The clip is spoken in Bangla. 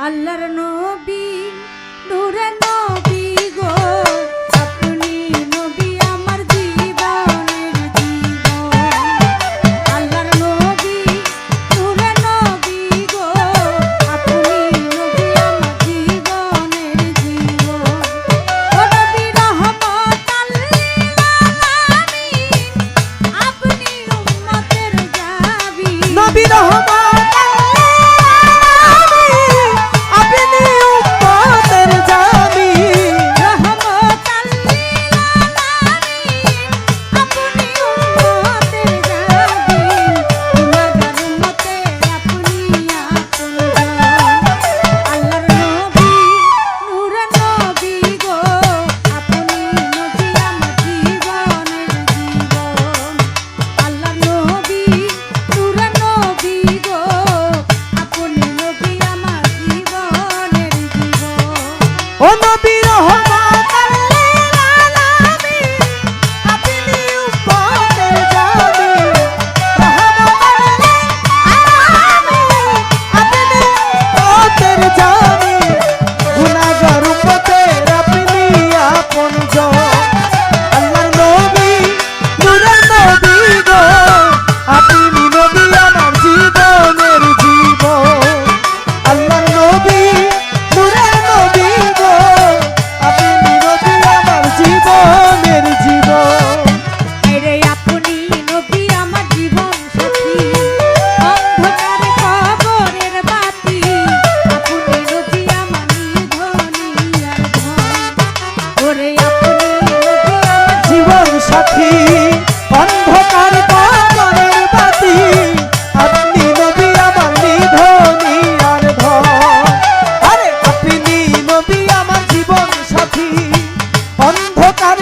আল্লাহর নবী নূরে দেখি অন্ধকার পালনের বাতি আপনি নবী, আমার নিধনি আর আরে আপনি নবী, আমার জীবন সাথী। অন্ধকার